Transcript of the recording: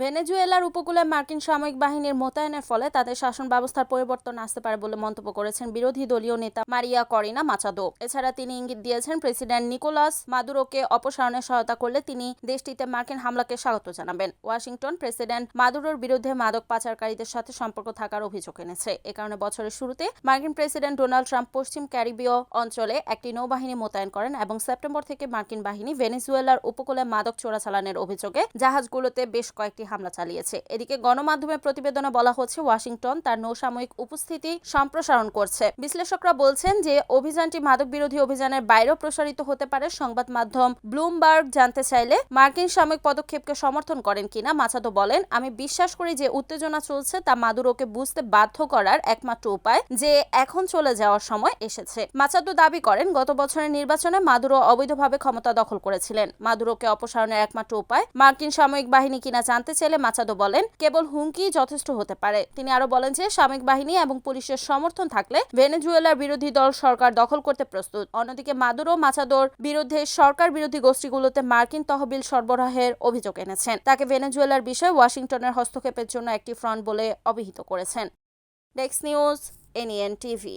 ভেনেজুয়েলার উপকূলে মার্কিন সামরিক বাহিনীর মোতায়েনের ফলে তাদের শাসন ব্যবস্থার পরিবর্তন আসতে পারে বলে মন্তব্য করেছেন বিরোধী দলীয় নেতা মারিয়া করিনা মাচাদো। এছাড়া তিনি ইঙ্গিত দিয়েছেন প্রেসিডেন্ট নিকোলাস মাদুরোকে অপসারণে সহায়তা করলে তিনি দেশটিতে মার্কিন হামলাকে স্বাগত জানাবেন। ওয়াশিংটন প্রেসিডেন্ট মাদুরোর বিরুদ্ধে মাদক পাচারকারীদের সাথে সম্পর্ক থাকার অভিযোগ এনেছে। এ কারণে বছরের শুরুতে মার্কিন প্রেসিডেন্ট ডোনাল্ড ট্রাম্প পশ্চিম ক্যারিবীয় অঞ্চলে একটি নৌবাহিনী মোতায়েন করেন এবং সেপ্টেম্বর থেকে মার্কিন বাহিনী ভেনেজুয়েলার উপকূলে মাদক চোরাচালানের অভিযোগে জাহাজগুলোতে বেশ কয়েকটি হামলা চালিয়েছে। এদিকে গণমাধ্যমের প্রতিবেদনে বলা হচ্ছে, ওয়াশিংটন তার নৌসাময়িক উপস্থিতি সম্প্রসারণ করছে। বিশ্লেষকরা বলছেন যে, অভিযানটি মাদক বিরোধী অভিযানের বাইরেও প্রসারিত হতে পারে। সংবাদ মাধ্যম ব্লুমবার্গ জানতে চাইলে মার্কিন সাময়িক পদক্ষেপকে সমর্থন করেন কিনা মাচাদো বলেন, আমি বিশ্বাস করি যে উত্তেজনা চলছে, তা মাদুরোকে বুঝতে বাধ্য করার একমাত্র উপায় যে, এখন চলে যাওয়ার সময় এসেছে। মাচাদো দাবি করেন, গত বছরের নির্বাচনে মাদুরো অবৈধভাবে ক্ষমতা দখল করেছিলেন। মাদুরোকে অপসারণের একমাত্র উপায় মার্কিন সাময়িক বাহিনী কিনা জানতে চাইলে মাচাদো বলেন, কেবল হুমকি যথেষ্ট হতে পারে। তিনি আরও বলেন যে, সামরিক বাহিনী এবং পুলিশের সমর্থন থাকলে ভেনেজুয়েলার বিরোধী দল সরকার দখল করতে প্রস্তুত। অন্যদিকে মাদুরো মাচাদোর বিরুদ্ধে সরকার বিরোধী গোষ্ঠীগুলোতে মার্কিন তহবিল সরবরাহের অভিযোগ এনেছেন। তাকে ভেনেজুয়েলার বিষয়ে ওয়াশিংটনের হস্তক্ষেপের জন্য একটি ফ্রন্ট বলে অভিহিত করেছেন। ডেক্স নিউজ এনইএন টিভি।